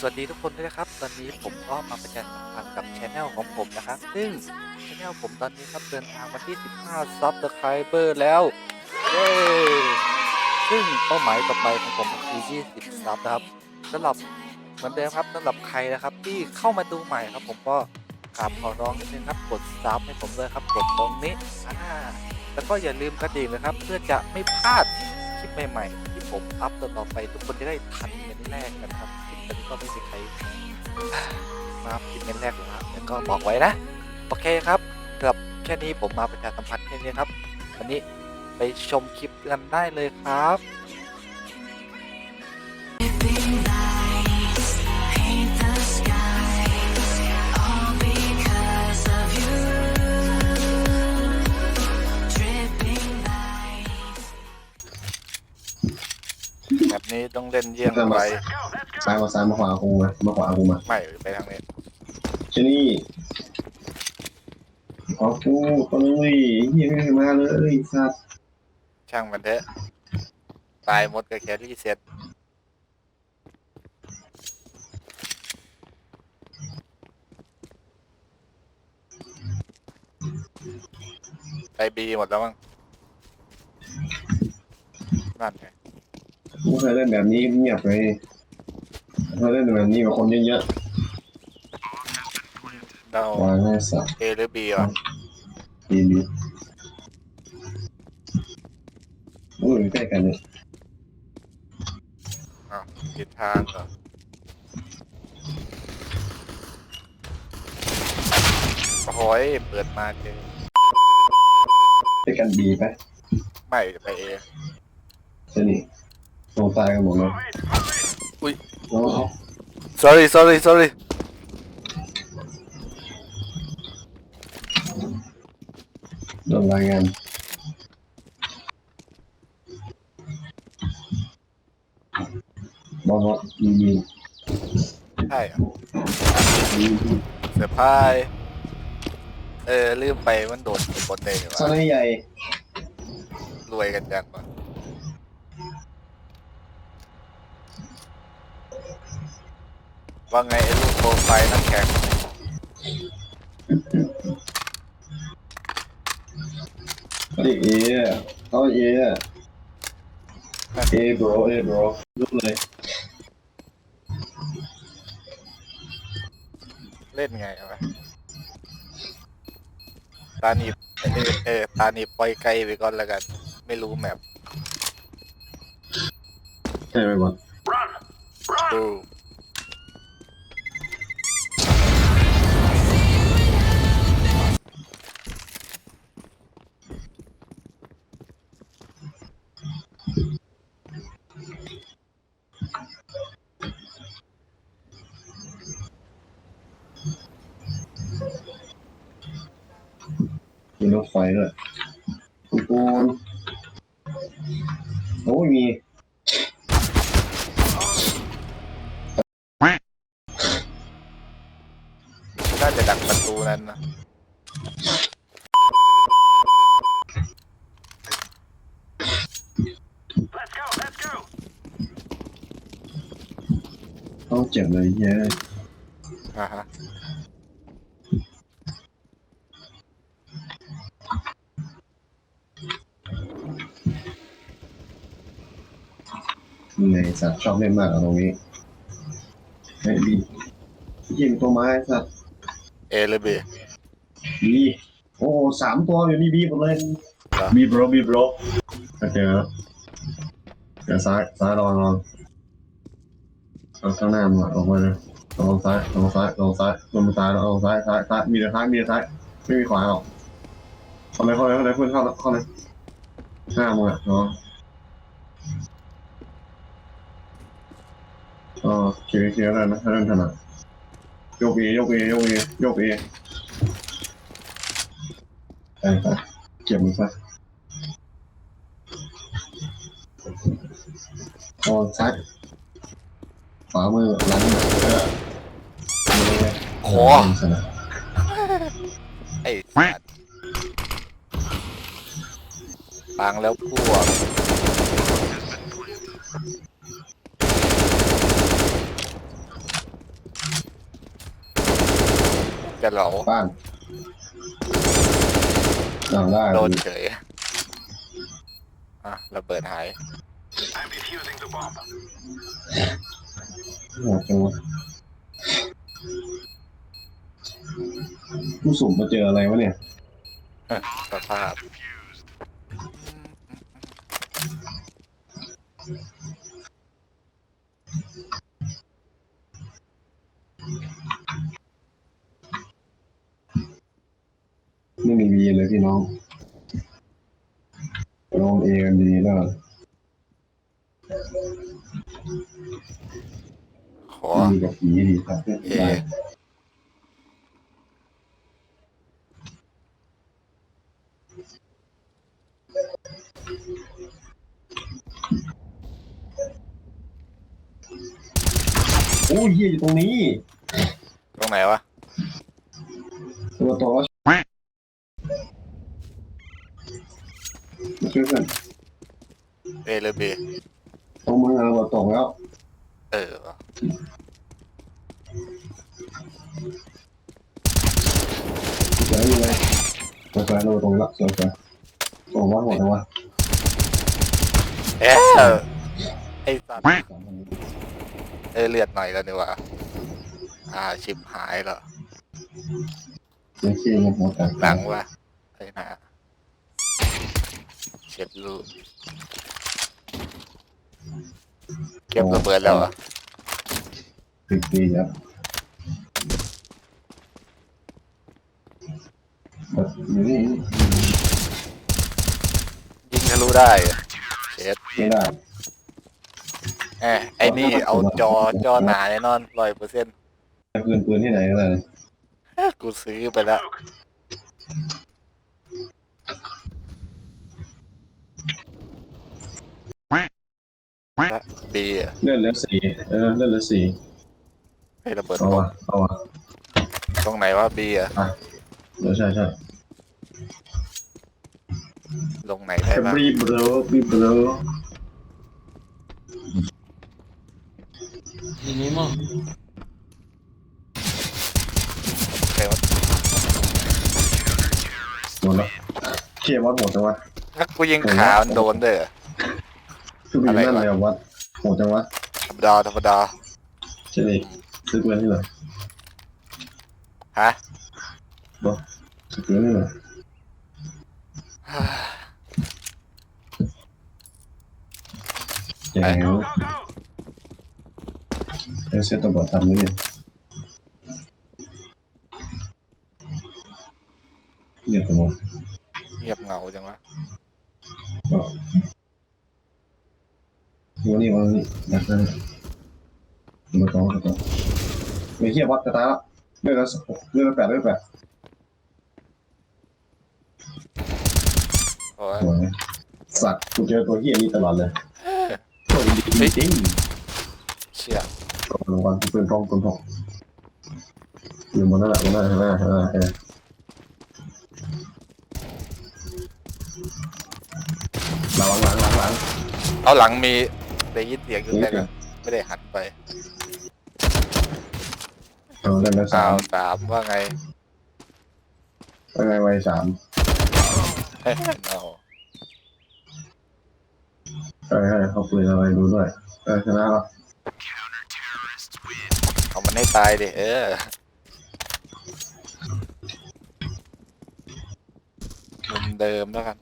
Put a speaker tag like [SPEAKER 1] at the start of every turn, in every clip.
[SPEAKER 1] สวัสดีทุกคนด้วยนะครับ ตอนนี้ผมก็มาประชาสัมพันธ์กับช anel ของผมนะครับ ซึ่งช anel ผมตอนนี้ครับเดินทางมาที่ 15 subscriber แล้ว เย้ ซึ่งเป้าหมายต่อไปของผมคือ 20 ซับนะครับสำหรับเหมือนเดิมครับสำหรับใครนะครับที่เข้ามาดูใหม่ครับ ผมก็กราบขอร้องนิดนึงครับกดซับให้ผมด้วยครับกดตรงนี้อ่าแล้วก็อย่าลืมกระดิ่งนะครับ เพื่อจะไม่พลาดคลิปใหม่ ๆ ที่ผมอัพต่อๆไปทุกคนจะได้ทันเงินแรกกันครับ ก็ไม่มีใครมาคลิปเงินแรกหรอกครับแต่ก็บอกไว้นะ โอเคครับสำหรับแค่นี้ผมมาประชาสัมพันธ์แค่นี้ครับ วันนี้ไปชมคลิปกันได้เลยครับแบบนี้ต้องเล่นเยี่ยงไร
[SPEAKER 2] ซ้ายมาซ้ายมาขวากูมามาขวากูมา
[SPEAKER 1] ไม่ไปทางนี้
[SPEAKER 2] เจนี่ขอกูตัวนึงเลยเฮียไม่มาเลยสัตว์
[SPEAKER 1] ช่างมันเถอะตายหมดกับแครี่เสร็จไปบีหมดแล้วมั้งนั่นไง
[SPEAKER 2] กูเคยเล่นแบบนี้เงียบเลย เคยเล่นแบบนี้กับคนเยอะ
[SPEAKER 1] เรา
[SPEAKER 2] ๆวางให้สัตว์
[SPEAKER 1] เอหรือบีวะ
[SPEAKER 2] ดีดีโอ้ยใกล้กันเลย
[SPEAKER 1] อ้าวผิดทางเหรอโอ้ยเปิดมาเจอ
[SPEAKER 2] ใกล้กันดีไป
[SPEAKER 1] ไม่ไปเอ
[SPEAKER 2] เจนี่ตรงตายกันหมดเลย
[SPEAKER 1] อุ๊ย
[SPEAKER 2] โอ้โห
[SPEAKER 1] sorry sorry sorry
[SPEAKER 2] โดนรายงานบอกว่าดีดี
[SPEAKER 1] ใช่เหรอ
[SPEAKER 2] ดี
[SPEAKER 1] เซอร์ไพรส์เออลืมไปมันโดดบนเลยนี่ห
[SPEAKER 2] ส
[SPEAKER 1] วะ
[SPEAKER 2] ไลด์ใหญ่
[SPEAKER 1] รวยกันจังวะ ว่าไงไอ้ลูกโปรไฟล์นักแข่ง
[SPEAKER 2] เขาดิเอเขาเอเอบรเอบรลุกเลย
[SPEAKER 1] เล่นไงวะตาหนีบเออเออตาหนีบปล่อยไกลไปก่อนแล้วกัน ไม่รู้แมป
[SPEAKER 2] ใช่ไหมบอล
[SPEAKER 1] ดู
[SPEAKER 2] มีรถไฟด้วยทุกคนโอ้ยมี
[SPEAKER 1] น่าจะดักประตูนั้นนะ
[SPEAKER 2] ต้องเจ็บเลยเย้ย
[SPEAKER 1] อ่าฮะ
[SPEAKER 2] เหนื่อย สัตว์ชอบเล่นมากอะตรงนี้ไอ้บียิงตัวไม้สัตว์
[SPEAKER 1] เอหรือบี
[SPEAKER 2] บีโอ้สามตัวอยู่นี่บีหมดเลย
[SPEAKER 1] เหรอ
[SPEAKER 2] บีบรบีบรโอเคครับเดี๋ยวซ้ายซ้ายระวังระวังเอาข้างหน้ามาออกมาเลยลงซ้ายลงซ้ายลงซ้ายลงซ้ายแล้วลงซ้ายซ้ายซ้ายมีแต่ซ้ายมีแต่ซ้ายไม่มีขวาหรอกเข้าเลยเข้าเลยเข้าเลยเพื่อนเข้าเข้าเลยหน้ามึงอะเนาะ อ๋อเคลียร์เคลียร์แล้วนะถ้าเล่นถนัดยกเอยกเอยกเอยกเอไปไปเก็บมันซะโอ้ซ้ายขวามือหลังเออ
[SPEAKER 1] โอ้
[SPEAKER 2] ชนะ
[SPEAKER 1] ไอ้สัตว์ปังแล้วพวก กันเหรอ
[SPEAKER 2] บ้านหลังได้
[SPEAKER 1] โดนเฉยอะระเบิดหาย
[SPEAKER 2] โหดจังวะผู้สุ่มมาเจออะไรวะเนี่ย
[SPEAKER 1] สภาพ
[SPEAKER 2] ไม่มีบีเลยพี่ น้องลองเอกันดีแล้ว
[SPEAKER 1] ขอ
[SPEAKER 2] ดีกับผีดีครับ
[SPEAKER 1] เอ
[SPEAKER 2] ได้โอ้ยเฮียอยู่ตรงนี้
[SPEAKER 1] ตรงไหนวะ
[SPEAKER 2] ตัวโตแล้วมาช่วยกัน
[SPEAKER 1] เอหรือบี
[SPEAKER 2] ตรงมือเราตัวตกแล้ว
[SPEAKER 1] เออวะ
[SPEAKER 2] เจอยังไงตัวแฟนเราตรงแล้วสวยๆตรงว่าหมดแล้ววะ
[SPEAKER 1] เอ๊ะไอ้สัตว์เออเลือดหน่อยแล้วนี่วะอ่าชิบหายเหรอ
[SPEAKER 2] เจ๊ขี้มันหมดแต่
[SPEAKER 1] หลังวะไอ้หนาเช็ดรูปเก็บระเบิดแล้วเหรอะ
[SPEAKER 2] สิบปีแล้วแบบนี้
[SPEAKER 1] ยิงทะลุได้อะเช็ด
[SPEAKER 2] ไม่ได้
[SPEAKER 1] แอบไอ้นี่เอาจอจอหนาแน่นอนร้อยเปอร์เซ็นต์
[SPEAKER 2] ปืนปืนที่ไหนอะไร
[SPEAKER 1] กูซื้อไปแล้ว บีอะ
[SPEAKER 2] เลื่อนเหลือสี่เออเลื่อนเหลือสี่
[SPEAKER 1] ให้ระเบิด
[SPEAKER 2] เอา
[SPEAKER 1] ตก
[SPEAKER 2] วะเอาวะ
[SPEAKER 1] ตรงไหนวะบีอะ
[SPEAKER 2] เดี๋ยวใช่ใช่
[SPEAKER 1] ลงไหนได้บ้าง
[SPEAKER 2] บีบรบีบร
[SPEAKER 1] ไหนวะ
[SPEAKER 2] หมดแล้วเชี่ยวัดหมดจังวะ
[SPEAKER 1] ถ้ากูยิงขามันโดนเด้อ
[SPEAKER 2] คือเป็นนั่นเลยวัดหมดจังวะ
[SPEAKER 1] ธรรมดาธรรมดา
[SPEAKER 2] ใช่ดิซื้อปืนที่ไหน
[SPEAKER 1] ฮะ
[SPEAKER 2] ซื้อปืนที่ไหนแจ๋วเออเซตตัวบอดทำนี่เรียกผม
[SPEAKER 1] เงียบเหงาจังวะ
[SPEAKER 2] ก็วันนี้วันนี้นักนั่นมาต่อมาต่อไม่เทียบวัดกระตายละเลือกละเลือกละแปดเลือกแปด
[SPEAKER 1] เพราะว่า
[SPEAKER 2] โอ้ยสัตว์กูเจอตัวเฮียนี้ตลอดเลยโชคดีจริง
[SPEAKER 1] เชี่ย
[SPEAKER 2] ๆก็รางวัลปืนทองปืนทองอยู่บนนั่นแหละบนนั่นใช่ไหมใช่ไหมใช่ไหมหลังหลังหลังหลัง
[SPEAKER 1] เอาหลังมี ได้ยินเสียงอยู่แต่ไม่ได้หันไป
[SPEAKER 2] เอาได้แล้วสา
[SPEAKER 1] สาว
[SPEAKER 2] ม
[SPEAKER 1] สามว่าไง
[SPEAKER 2] ยังไงวัยสาม
[SPEAKER 1] เฮ้ยเอา
[SPEAKER 2] เออให้เขาปืนอะไรดูด้วยเออชนะแล้ว
[SPEAKER 1] เอามันให้ตายดิเออมุมเดิมแล้วกัน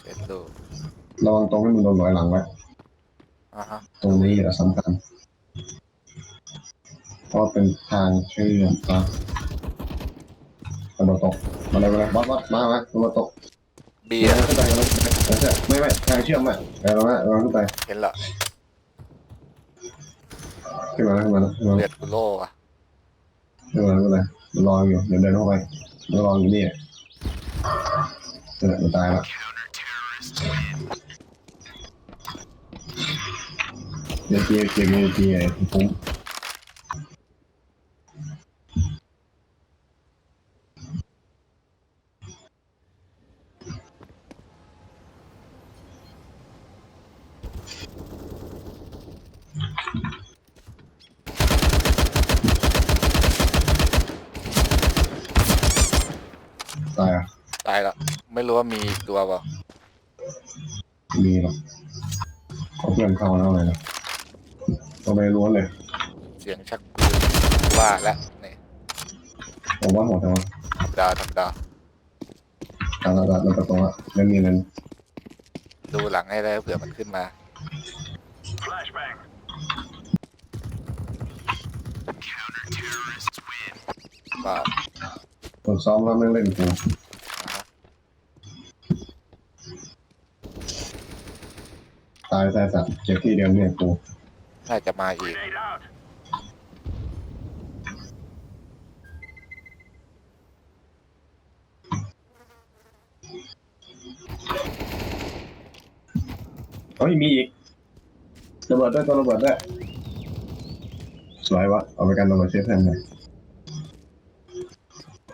[SPEAKER 1] เช็ดดู
[SPEAKER 2] ระวังตรงให้มันโดนรอยหลังไว้
[SPEAKER 1] อ่าฮะ
[SPEAKER 2] ตรงนี้แหละสำคัญเพราะเป็นทางเชื่อมต่อกระโดดตกมาเลยมาเลยวัดวัดมาไหมกระโดดตก
[SPEAKER 1] บี
[SPEAKER 2] เดี๋ยว
[SPEAKER 1] อะ
[SPEAKER 2] ขึ้นไปกันเลยไม่ไม่ทางเชื่อมอะไปเราละเราขึ้นไป
[SPEAKER 1] เห็นเหรอ
[SPEAKER 2] ขึ้นมาขึ้นมาขึ้นมา
[SPEAKER 1] เลือดกูโล่อะ
[SPEAKER 2] ขึ้นมาขึ้นมารออยู่เดี๋ยวเดินเข้าไปรออยู่นี่นี่แหละมันตายละ อย่เียเกียร์อยเกียตายอะตายละไม่
[SPEAKER 1] รู้ว่ามีตัวเป่า
[SPEAKER 2] มีหรอกเขาเพื่ยนเข้าแล้วเลยนะ ตัวไปล้วนเลย
[SPEAKER 1] เสียงชักปืนว่าแล้วนี่
[SPEAKER 2] ผมว่าหมดแล้ว
[SPEAKER 1] ธรรมดาธรรมดา
[SPEAKER 2] ตาตาตาตาตัวไม่มีเงิน
[SPEAKER 1] ดูหลังให้ได้เผื่อมันขึ้นมาว่า
[SPEAKER 2] ผมซ้อมแล้วไม่เล่นกู
[SPEAKER 1] อ่าฮะ
[SPEAKER 2] ตายตายสัตว์เจ็บที่เดียวเนี่ยกู
[SPEAKER 1] น่าจะมาอีก
[SPEAKER 2] เฮ้ยมีอีกระเบิดด้วยตัวระเบิดด้วยสวยวะเอาไปกันระเบิดเชฟแทนเลย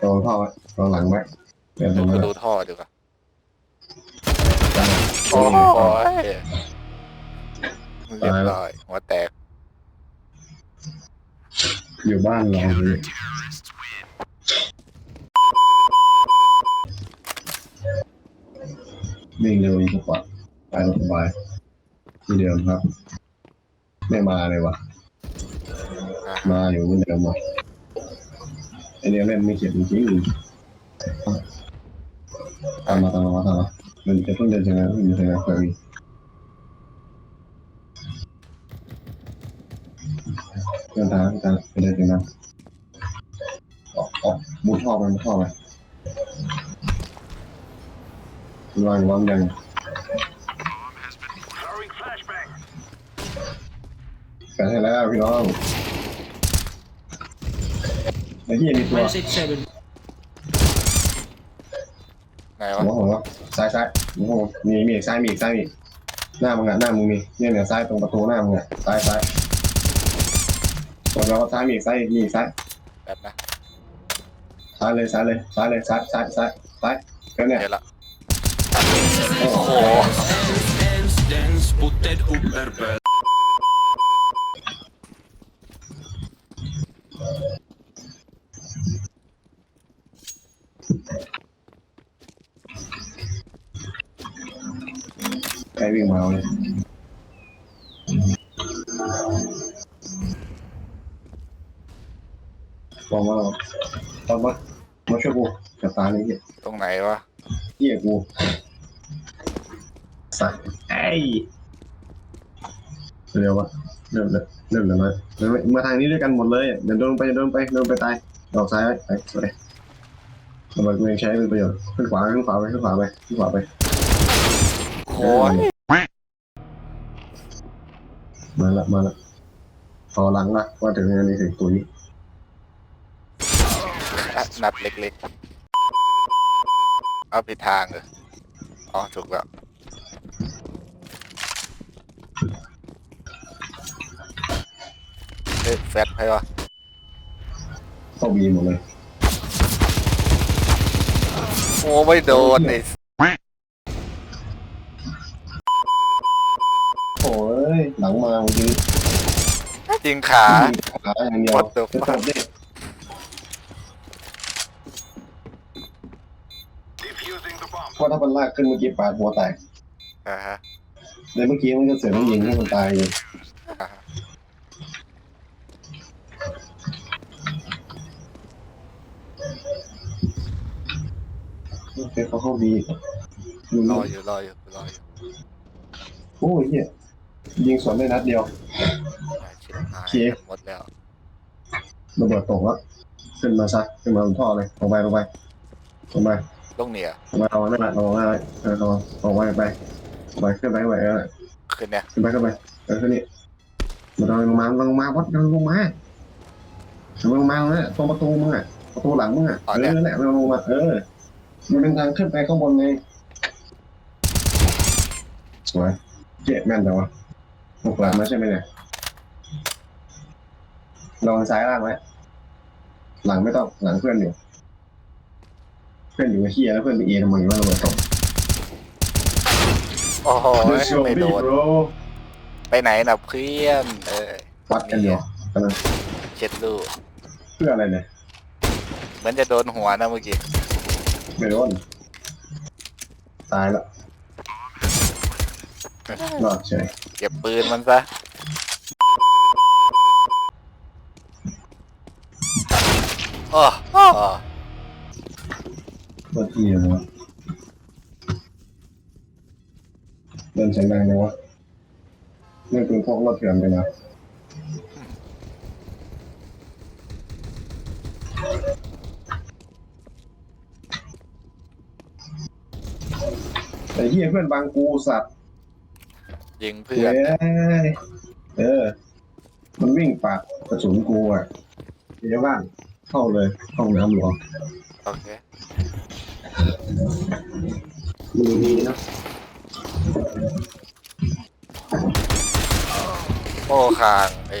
[SPEAKER 2] ตรงท่อไว้ตรงหลังไว้เดี๋ยวตรง
[SPEAKER 1] ดู
[SPEAKER 2] นั้น
[SPEAKER 1] ดูท่อดีกว่า
[SPEAKER 2] กัน
[SPEAKER 1] โอ้ยเรียบร้อยหัวแตก
[SPEAKER 2] อยู่บ้านเราวิ่งเร็วอีกกว่าไปสบายที่เดิมครับ ไม่มาเลยวะมาอยู่เหมือนเดิมหมดไอเนี้ยเล่นไม่เขียนจริงๆตามมาตามมาตามมามันจะเพิ่งเดินยังไงเพิ่งเดินยังไงเคย มีเดินทางทางไปเดินทางออกออกบูท่อไปบูท่อไปวางวางยังแฟนให้แล้วพี่น้องไอ้ที่มีตัว
[SPEAKER 1] ไหนวะ
[SPEAKER 2] มว่าผมว่าซ้ายซ้ายผมว่าผมมีมีอีกซ้ายมีอีกซ้ายมีอีกหน้ามึงอะหน้ามึงมีเนี่ยเนี่ยซ้ายตรงประตูหน้ามึงอะซ้ายซ้าย ส่วนเราก็ซ้ายมีอีกซ้ายอีกมีอีกซ้าย
[SPEAKER 1] แบบนะ
[SPEAKER 2] ซ้ายเลยซ้ายเลยซ้ายเลยซ้ายซ้ายซ้ายซ้ายแค่เนี้ย
[SPEAKER 1] เดี๋ยวละ
[SPEAKER 2] โอ้โห
[SPEAKER 3] Ens den spotted upperbøl.
[SPEAKER 2] ใครวิ่งมาเอาเลย ตอนมามาช่วยกูจับตาเลยเหี้ย
[SPEAKER 1] ตรงไหนวะ
[SPEAKER 2] เหี้ยกูสัตว์ไอ้เร็ววะเริ่มเลยเริ่มเลยมามาทางนี้ด้วยกันหมดเลยเดินโดนไปเดินไปเดินไปตายดอกซ้ายไปสวยทำไมกูยังใช้เป็นประโยชน์ขึ้นขวาขึ้นขวาไปขึ้นขวาไปขึ้นขวาไป
[SPEAKER 1] โอ้ย
[SPEAKER 2] มาละมาละพอหลังละว่าถึงงานนี้ถึงตัวนี้
[SPEAKER 1] อะ นัดเล็กๆ เอาผิดทางเลยอ๋อ ถูกแล้ว เฮ้ยแฟตใครวะ
[SPEAKER 2] เข้าบีหมดเลย
[SPEAKER 1] โอ้ไม่โดนไอ้
[SPEAKER 2] โอ้ยหลังมาเมื่อกี้
[SPEAKER 1] จริงขา
[SPEAKER 2] ขาอย่างเดียว
[SPEAKER 1] What the
[SPEAKER 2] จะตบดิ เพ ราะถ้ามันลากขึ้นเมื่อกี้ปาดหัวแตก
[SPEAKER 1] อ่าฮะ
[SPEAKER 2] ในเมื่อกี้มันก็เสือกต้องยิงให้คนตายอยู่
[SPEAKER 1] อ่าฮะ
[SPEAKER 2] โอเคเขาเข้าบีดู
[SPEAKER 1] ร
[SPEAKER 2] ร
[SPEAKER 1] อ
[SPEAKER 2] อ
[SPEAKER 1] อยู่รออยู่รออยู่
[SPEAKER 2] โอ้ยเหี้ยยิงสวนได้นัดเดียว
[SPEAKER 1] อ่าชิบหาย
[SPEAKER 2] โอเค
[SPEAKER 1] หมดแล้ว
[SPEAKER 2] ระเบิดตกแล้วขึ้นมาซะขึ้นมาบนท่อเลยลงไปลงไปลงไป
[SPEAKER 1] ต้องเหนีย
[SPEAKER 2] ลงไปเอาหน้าลงหน้าเออลงลงไปไปไปขึ้นไปไปเออ
[SPEAKER 1] ขึ้นเนี่ย
[SPEAKER 2] ขึ้นไปขึ้นไปเออขึ้นนี่มันลงมาลงมาวัดลงมาลงมาเลยตรงประตูมึงอะประตูหลังมึงอะเออนั่นแหละลงมาเออมันเป็นทางขึ้นไปข้างบนไงสวยเจ็บแม่นจังวะหกหลังมาใช่ไหมเนี่ยลองซ้ายล่างไว้หลังไม่ต้องหลังเพื่อนอยู่ เพื่อนอยู่กับเฮียแล้วเพื่อนไปเอทำไมวะระเบิดตก
[SPEAKER 1] โอ้โห
[SPEAKER 2] Let's go
[SPEAKER 1] ไม่โด
[SPEAKER 2] big
[SPEAKER 1] น
[SPEAKER 2] bro
[SPEAKER 1] ไปไหนนะเพื่อนเออ
[SPEAKER 2] วัดกันเดียวกันนะ
[SPEAKER 1] เช็ดลูก
[SPEAKER 2] เพื่ออะไรเนี่ย
[SPEAKER 1] เหมือนจะโดนหัวนะเมื่อกี้
[SPEAKER 2] ไม่โดนตายแล้วรอดเฉย
[SPEAKER 1] เก็บปืนมันซะอ้ออ้อ
[SPEAKER 2] โค ตรที่เลยวะเดินเสียงดังเลยวะนี่คือพวกรถเถื่อนไปนะไอ้เหี้ยเพื่อนบางกูสัตว์
[SPEAKER 1] ยิง
[SPEAKER 2] เฮ้
[SPEAKER 1] เพื่อน
[SPEAKER 2] ยเออ มันวิ่งปาดกระสุนกูอะเดี๋ยวบ้านเข้าเลยห้องน้ำหลวง
[SPEAKER 1] โอเค
[SPEAKER 2] ดูดีนะ
[SPEAKER 1] โอ้คางไอ้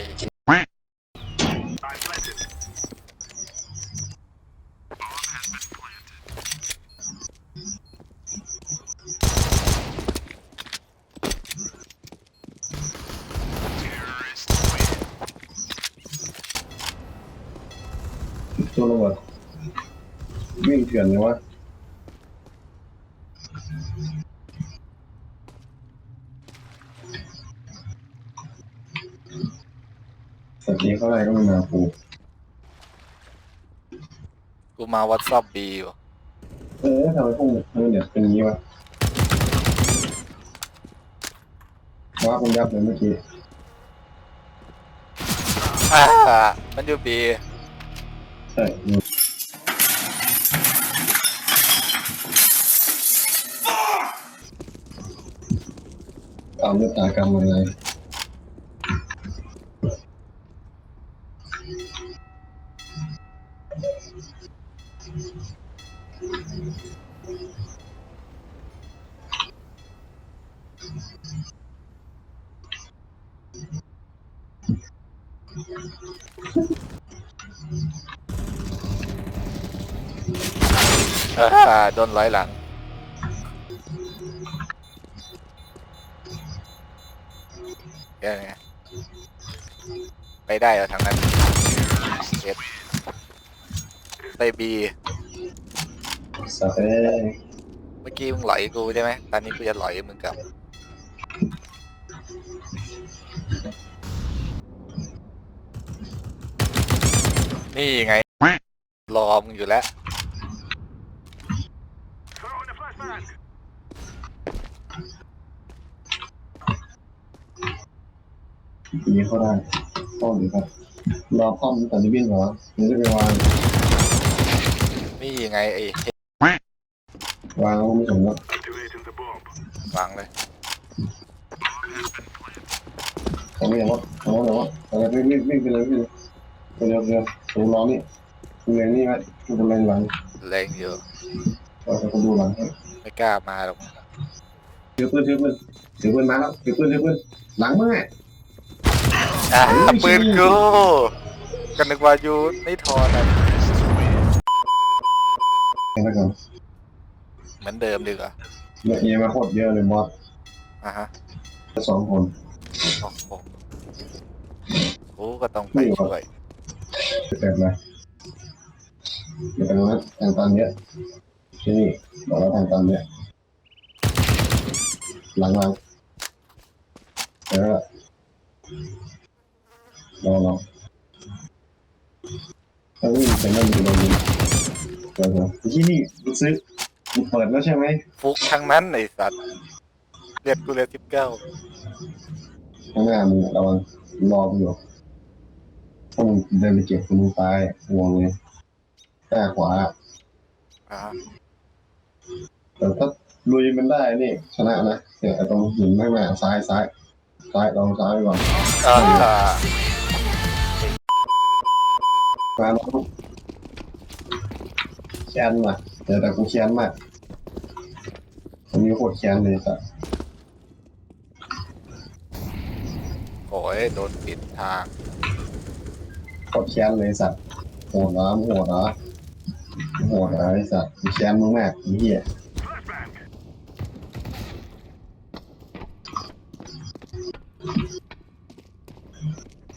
[SPEAKER 2] ตัวระเบิดวิ่งเถื่อนเลยวะ สตีเข้าไปก็ไม่มาปู
[SPEAKER 1] กูมาวัดซับบีอยู่
[SPEAKER 2] เออทำไมพวกมึงเนี่ยเป็นอย่างนี้วะว่าคุณยับเลยเมื่อกี้
[SPEAKER 1] อ่ามันอยู่บี
[SPEAKER 2] ใช่ อืมตามเรื่อ งตากรรมอะไร
[SPEAKER 1] อ่าโดนร้อยหลังแค่ไงไปได้เหรอทางนั้นเอ็ดไปบี
[SPEAKER 2] สัตว์เอ้ย
[SPEAKER 1] เมื่อกี้มึงหลอยกูใช่ไหมตอนนี้กูจะหลอยมึงกลับนี่ไง รอมึงอยู่แล้ว
[SPEAKER 2] ยิงเขาได้ป้อมดีครับรอป้อมตอนนี้วิ่งเหรอมันจะไปวาง
[SPEAKER 1] นี่ไงไอ้
[SPEAKER 2] วางก็ไม่สมแล้ว
[SPEAKER 1] วางเลย
[SPEAKER 2] เขาไม่ยังวะเขาไม่ยังวะอะไรวิ่งวิ่งวิ่งไปเลยวิ่งไปเร็วเร็วผมรอนี่คุณเรียนนี่ไว้คุณจะเล่นหลัง
[SPEAKER 1] แรงอยู่
[SPEAKER 2] เราจะดูหลังให้
[SPEAKER 1] ไม่กล้ามาหรอก
[SPEAKER 2] ถือปืนถือปืนถือปืนมาแล้วถือปืนถือปืนหลังมึงไง
[SPEAKER 1] อะ
[SPEAKER 2] เฮ้ย
[SPEAKER 1] ปืนกูกันนึกว่าอยู่ในทอนะ
[SPEAKER 2] เห็นไหมก่อน
[SPEAKER 1] เหมือนเดิมดีกว่า
[SPEAKER 2] เยอะแยะมาโคตรเยอะเลยมอส
[SPEAKER 1] อะฮะ
[SPEAKER 2] สองคน
[SPEAKER 1] โอ้โหกูก็ต้องไปช่วย
[SPEAKER 2] เต็มเลยเดี๋ยวไปตรงนั้นทางตันเยอะที่นี่บอกแล้วทางตันเยอะหลังหลัง เออรอรอถ้าวิ่งไปนั่นอยู่ตรงนี้เดี๋ยวเดี๋ยวที่นี่มึงซื้อมึงเปิดแล้วใช่ไหม
[SPEAKER 1] ฟุกทั้งนั้นไอ้สัตว์เรียกกูเลยสิบเก้า
[SPEAKER 2] ข้างหน้ามึงอะระวังรอกูอยู่ถ้ามึงเดินไปเก็บมึงตายห่วงเลยแก้ขวา
[SPEAKER 1] อ่าฮะ
[SPEAKER 2] แต่ถ้าลุยมันได้นี่ชนะนะเนี่ยไอ้ตรงหินข้างหน้าซ้ายซ้ายซ้ายลองซ้ายไปก่อน
[SPEAKER 1] อ่า
[SPEAKER 2] มาแล้วแค้นว่ะเดี๋ยวแต่กูแค้นมากผมมีโคตรแค้นเลยสัส
[SPEAKER 1] โอ้ยโดนปิดทาง
[SPEAKER 2] โคตรแค้นเลยสัสโหดเหรอมึงโหดเหรอมึงโหดเหรอไอ้สัสกูแค้นมึงมากไอ้เหี้ย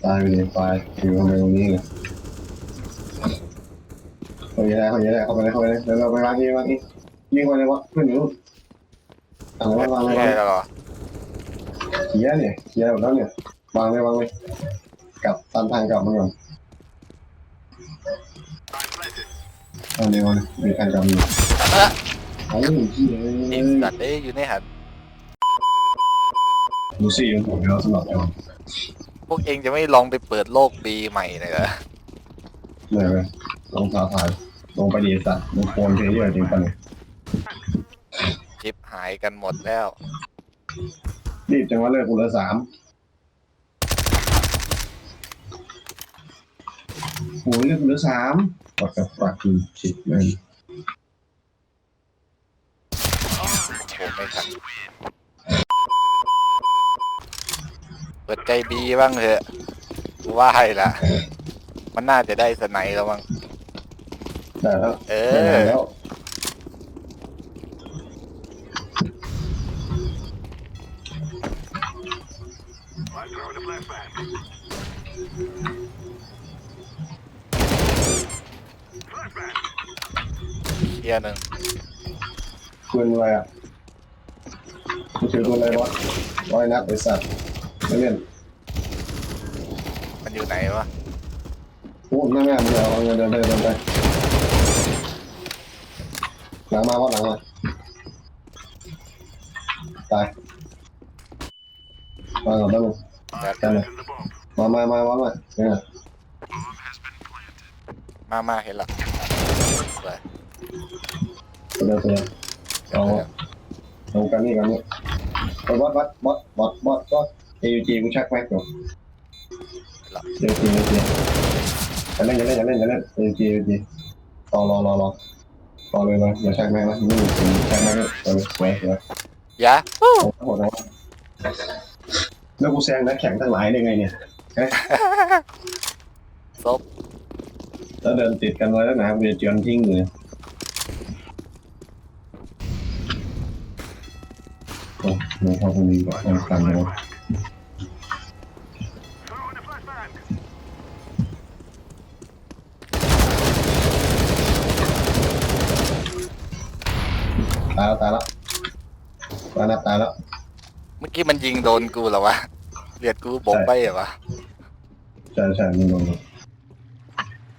[SPEAKER 2] ตายไปเลยตายอยู่ทำไมตรงนี้เลย เขาเยอะแล้วเขาเยอะแล้วเข้าไปเลยเข้าไปเลยเดี๋ยวเราไปวางนี่วางนี่ยิงไปเลยวะเพื่อนอยู่นู่นางไว้วาง
[SPEAKER 1] เค
[SPEAKER 2] ไว้
[SPEAKER 1] ลียร์แล้วเหรอ
[SPEAKER 2] เคลียร์เนี่ยเคลียร์หมดแล้วเนี่ยวางเลยวางเลยกลับตามทางกลับมาก่อนเอาเนี่ยวางเลยมีทางกลับอยู่เอาที่เล
[SPEAKER 1] ไอ้
[SPEAKER 2] ย
[SPEAKER 1] สัตว์เอ้ยอยู่ในหัน
[SPEAKER 2] ดูสิยังผมแล้วสำหรับเรา
[SPEAKER 1] พวกเองจะไม่ลองไปเปิดโลกปีใหม่เลยเหรอ
[SPEAKER 2] เหนื่อยเลยลงท้าทาย ลงไปดีสัตว์ลงโคลนเยอะๆจริงปะเนี่ย
[SPEAKER 1] ชิปหายกันหมดแล้ว
[SPEAKER 2] รีบจังว่าเลิกกูเหลือสามโอ้ยเลิกกูเหลือสามกดกับปากกินชิดเลย
[SPEAKER 1] โอ้ไม่ทันเปิดใจบีบ้างเถอะว่าให้ละมันน่าจะได้สไนด์แล้วมั้ง
[SPEAKER 2] ได้แล้ว
[SPEAKER 1] เอ
[SPEAKER 2] ได้
[SPEAKER 1] อ
[SPEAKER 2] แล้ว
[SPEAKER 1] เคลียร์หนึ่ง
[SPEAKER 2] คืนอะไรอะกูถือตัวอะไรวะร้อยนัดไอสัตว์ไม่เล่น
[SPEAKER 1] มันอยู่ไหนวะ
[SPEAKER 2] โอ้หน้าแม่มึงเอาเงินเดินเดินเดินไป หลังมาวัดหลังมาตายวางก่อนได้ไหม
[SPEAKER 1] แบบ
[SPEAKER 2] กันเลยมามามาวัดมาเนี่ย
[SPEAKER 1] มามาเห็นละสวย
[SPEAKER 2] ตัวเดินตัวเดินเอาลงกันนี่กันนี่ไปวัดวัดวัดวัดวัดวัดเอยูจีกูชักแม็กอยู่เอยูจีเอยูจีจะเล่นจะเล่นจะเล่นจะเล่นเอยูจีเอยูจีรอรอรอรอ รอเลยเลยอย่าชักแม็กนะไม่มีสิ่งชักแม็กเลยสวยสวยสวย
[SPEAKER 1] ยะ
[SPEAKER 2] โอ้โหนะแล้วกูแซงนักแข่งทั้งหลายได้ไงเนี่ย
[SPEAKER 1] ซบ
[SPEAKER 2] แล้วเดินติดกันไว้แล้วนะกูจะเจือนทิ้งเลยโอ้โหพอคนนี้ก็ยังกันเลย ตายแล้วตายแล้วตายแล้วตายแล้ว
[SPEAKER 1] เมื่อกี้มันยิง โดนกูเหรอวะเลือดกูบกไปเหรอวะ
[SPEAKER 2] ใช่ใช่มึงโดนยิง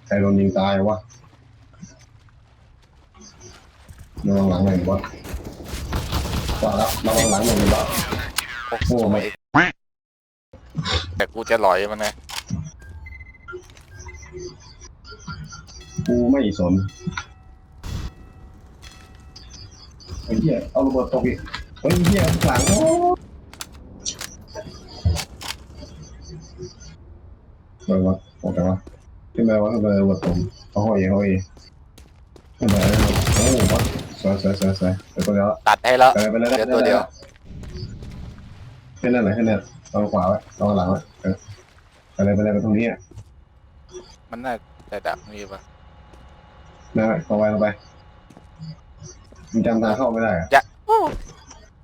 [SPEAKER 2] ใครโดนยิงตายวะระวังหลังหน่อยวะว่าแล้วระวังหลังหน่อยวะ
[SPEAKER 1] โอ้
[SPEAKER 2] โอ้
[SPEAKER 1] โห
[SPEAKER 2] ไม่
[SPEAKER 1] แต่กูจะหลอยมันนะ
[SPEAKER 2] กูไม่สนไอ้เหี้ยเอาระเบิดตกอีกเฮ้ยเหี้ยหลังโอ้ เบอร์วะโอเควะขึ้นไปวะขึ้นไประเบิดตกเขาห้อยเขาห้อยขึ้นไปโอ้วะสวยสวยสวยสวยเดี๋ยวตัวเดียว
[SPEAKER 1] ตัดให้แล้ว
[SPEAKER 2] ไปเลยไปเลย
[SPEAKER 1] เดี๋ยวตัวเดียว
[SPEAKER 2] ขึ้นนั่นไหนขึ้นนั่นลองขวาไว้ลองหลังไว้เออไปเลยไปเลยไปตรงนี้อะ
[SPEAKER 1] มันน่าจะดักมีปะ
[SPEAKER 2] นั่นแหละเข้าไปเข้าไปมันจำทางเข้าไม่ได้อะ
[SPEAKER 1] จะโอ้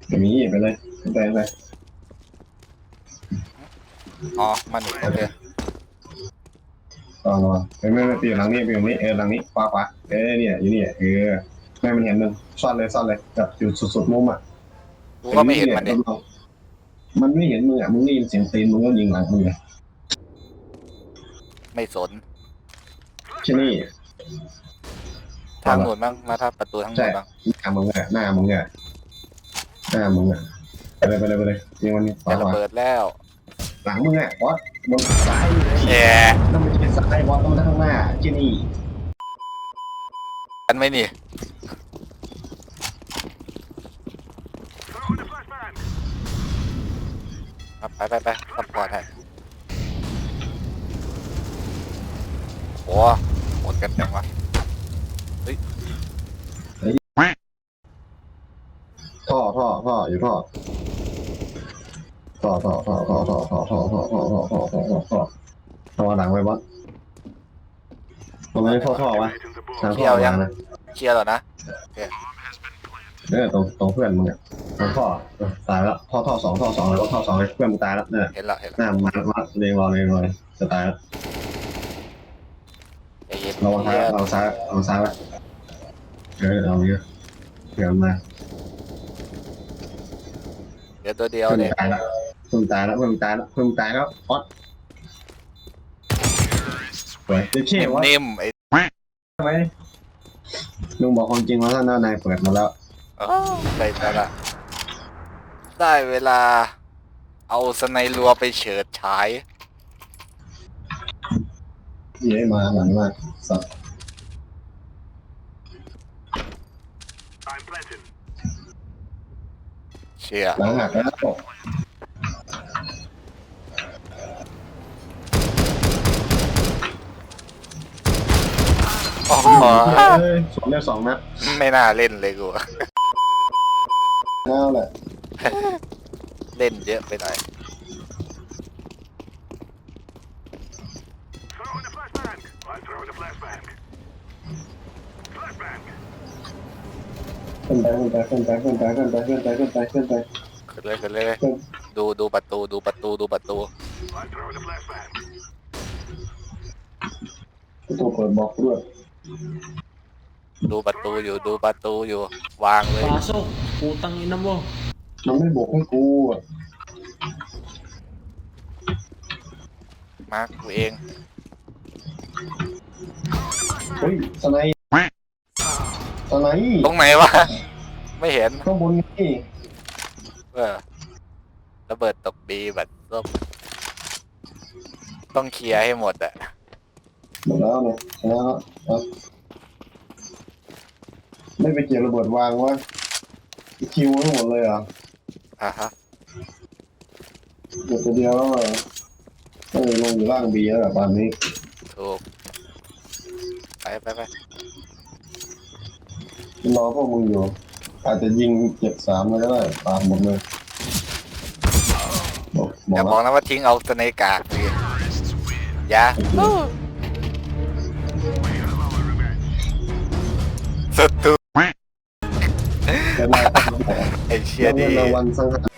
[SPEAKER 2] อย่างนี้ไปเลยขึ้นไปขึ้นไป
[SPEAKER 1] อ๋อมันอีกโอเค
[SPEAKER 2] ลองลองไม่ไม่ไม่ไปอยู่หลังนี้ไปอยู่หลังนี้เออหลังนี้ขวาขวาเออเนี่ยอยู่นี่เออไม่มันเห็นมึงซ่อนเลยซ่อนเลยแบบอยู่สุดๆมุมอะ
[SPEAKER 1] กูก็ไม่เห็นมันเนี่ย
[SPEAKER 2] มันไม่เห็นมึงอะมึงได้ยินเสียงตีนมึงก็ยิงหลังมึงไง
[SPEAKER 1] ไม่สน
[SPEAKER 2] ที่นี่
[SPEAKER 1] ทางหนุนบ้างมาถ้าประตูทางหนุนบ้าง
[SPEAKER 2] หน้ามึงอะหน้ามึงอะหน้ามึงอะไปเลยไปเลยไปเลยยิงมันขวาขวา
[SPEAKER 1] เบิดแล้ว
[SPEAKER 2] หลังมึงอะวอดบนซ้ายเลย
[SPEAKER 1] แย่
[SPEAKER 2] ต้องไปเป็นซ้ายวอดต้องไปข้างหน้าที่นี่
[SPEAKER 1] กันไหมนี่เอาไปไปไปซัพพอร์ตให้โอ้หมดกันจังวะ
[SPEAKER 2] ท่อท่อท่ออยู่ท่อท่อท่อท่อท่อท่อท่อท่อท่อท่อท่อท่อท่อท่อท่อท่อหลังไว้บอ สทำไมท่อท่อวะทางท่อยังนะ
[SPEAKER 1] เคลียร์แล้วนะ
[SPEAKER 2] เนี่ยตรงตรงเพื่อนมึงอะตรงท่อตายแล้วท่อท่อสองท่อสองแล้วท่อสองเลยเพื่อนมึงตายแล้วเนี่ย
[SPEAKER 1] เห็นและเห็น
[SPEAKER 2] หน้ามึงมามาเรียงรอเรียงรอเลยจะตายแล้ว
[SPEAKER 1] ใจเย็น
[SPEAKER 2] ระวังซ้ายระวังซ้ายระวังซ้ายไว้เออเอาเยอะเดี๋ยวมา
[SPEAKER 1] เดี๋ยวตัวเดียว
[SPEAKER 2] เพิ่ง
[SPEAKER 1] เนี่ย
[SPEAKER 2] ตายแล้วเพิ่งตายแล้วเพิ่งตายแล้วเพิ่งตายแล้วออด สวยจะเชี่ยวะ
[SPEAKER 1] นิ่มๆไอ้
[SPEAKER 2] ทำไมลุงบอกความจริงว่าท่านด้านในเปิดมาแล้ว
[SPEAKER 1] ได้แล้วละได้เวลา เอาสไนรัวไปเฉิดฉาย
[SPEAKER 2] เย้มาหลังมากสัตว์
[SPEAKER 1] เชียร์
[SPEAKER 2] หลังหักแล้ว
[SPEAKER 1] โอ้โห
[SPEAKER 2] เฮ้ยสวนได้สองนัด
[SPEAKER 1] ไม่น่าเล่นเลยกู
[SPEAKER 2] แล้วแหละ
[SPEAKER 1] เล่นเยอะไปหน่อย
[SPEAKER 2] ขึ้นไปขึ้นไปขึ้นไปขึ้นไปขึ้นไปขึ้นไปขึ้นไปขึ้นไป
[SPEAKER 1] ขึ้นเลยขึ้นเลยดูดูประตูดูประตูดูประตู
[SPEAKER 2] ตัวเปิดบอกด้วย
[SPEAKER 1] ดูประตูอยู่ดูประตูอยู่ วางเลย
[SPEAKER 4] Pasok. Putang ina mo.
[SPEAKER 2] มันไม่บอกให้กูอะ
[SPEAKER 1] มาร์คกูเอง
[SPEAKER 2] เฮ้ยสไนป์สไนป์
[SPEAKER 1] ตรงไหนวะ ไม่เห็น
[SPEAKER 2] ข้างบนนี่
[SPEAKER 1] เออระเบิดตกบีบัดส้มต้องเคลียร์ให้หมดอะ
[SPEAKER 2] หมดแล้วเนี่ยชนะแล้วครับไม่ไปเกี่ยวระเบิดวางวะคิวทั้งหมดเลยเหรอะ
[SPEAKER 1] อะฮะ
[SPEAKER 2] เดี๋ยวตัวเดียวแล้วเหรอเออลงอยู่ล่างบีแล้วแบบบ้านนี้
[SPEAKER 1] ถูกไปไปไป
[SPEAKER 2] รอพวกมึงอยู่อาจจะยิงเจ็บสามเลยก็ได้ตามหมดเลยบอกบ
[SPEAKER 1] อย่า
[SPEAKER 2] อก
[SPEAKER 1] บอก
[SPEAKER 2] แล้ว
[SPEAKER 1] นะว่าทิ้งเอาสเนกากสิอย่าสุดตัว
[SPEAKER 2] แต่นาย
[SPEAKER 1] ไอ้
[SPEAKER 2] Yang.